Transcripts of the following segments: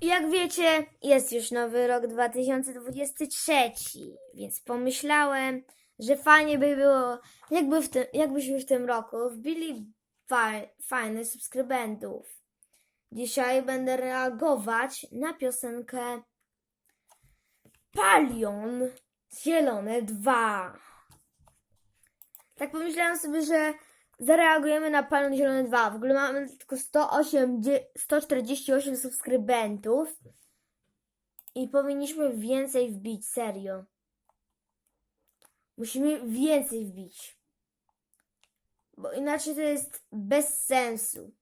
Jak wiecie, jest już nowy rok 2023, więc pomyślałem, że fajnie by było, jakby w tym, jakbyśmy w tym roku wbili fa- fajnych subskrybentów. Dzisiaj będę reagować na piosenkę Palion Zielone 2. Tak pomyślałem sobie, że zareagujemy na Palion Zielone 2. W ogóle mamy tylko 108, dzie- 148 subskrybentów i powinniśmy więcej wbić, serio. Musimy więcej wbić. Bo inaczej to jest bez sensu.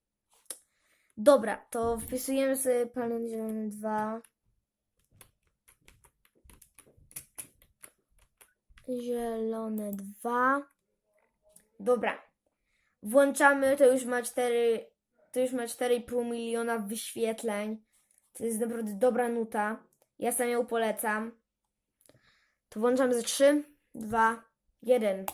Dobra, to wpisujemy sobie Palion Zielone 2. Zielone 2. Dobra. Włączamy, to już ma 4, to już ma 4,5 miliona wyświetleń. To jest naprawdę dobra nuta. Ja sam ją polecam. To włączam za 3, 2, 1.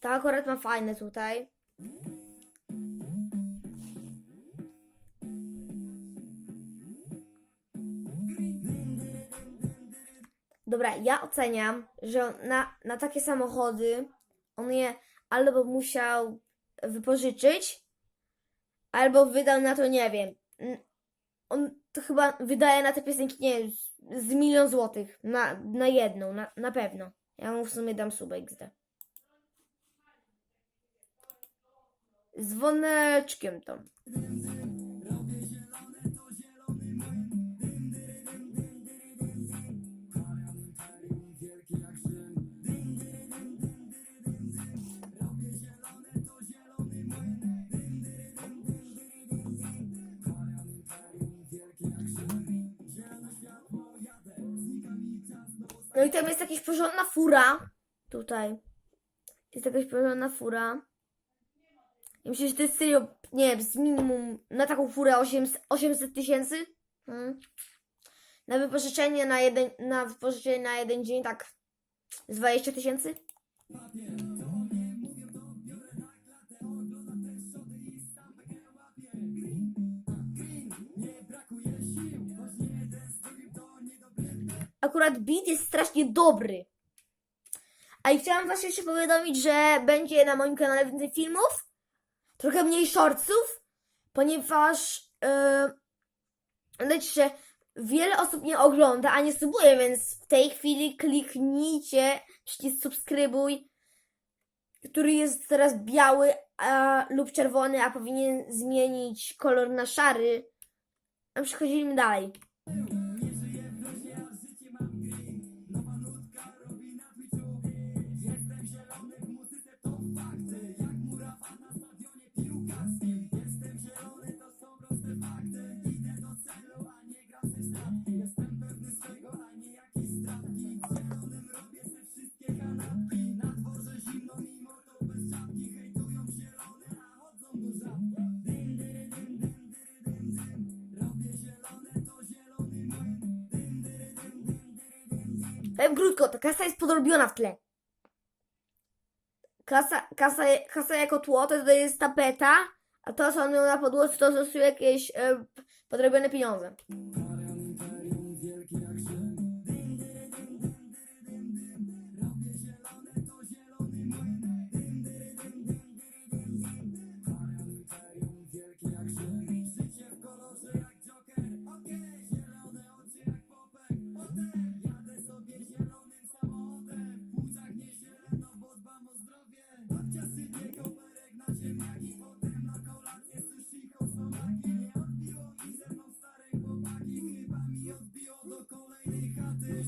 Ta akurat ma fajne tutaj. Dobra, ja oceniam, że na, na takie samochody on je albo musiał wypożyczyć, albo wydał na to, nie wiem. On to chyba wydaje na te piosenki, nie wiem, z, milion złotych na, na jedną, na, na pewno. Ja mu w sumie dam subę XD. Z dzwoneczkiem to. No i tam jest jakaś porządna fura. Tutaj. Jest jakaś porządna fura. I myślę, że to jest serio, nie z minimum na taką furę 800 800 tysięcy. Hmm. Na wypożyczenie na jeden, na wypożyczenie na jeden dzień tak z 20 tysięcy. Akurat beat jest strasznie dobry. A i chciałam Was jeszcze powiadomić, że będzie na moim kanale więcej filmów, trochę mniej shortsów, ponieważ yy, widać, że wiele osób nie ogląda, a nie subuje, więc w tej chwili kliknijcie przycisk subskrybuj, który jest teraz biały a, lub czerwony, a powinien zmienić kolor na szary. A przechodzimy dalej. Powiem krótko, ta kasa jest podrobiona w tle. Kasa, kasa, kasa jako tło to jest tapeta, a to co on miał na podłodze to są jakieś e, podrobione pieniądze.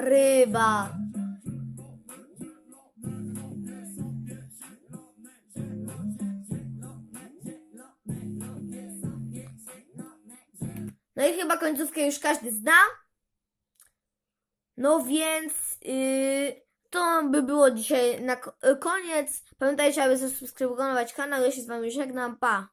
ryba. No i chyba końcówkę już każdy zna. No więc yy, to by było dzisiaj na ko- koniec. Pamiętajcie, aby zasubskrybować kanał. Ja się z wami żegnam. Pa!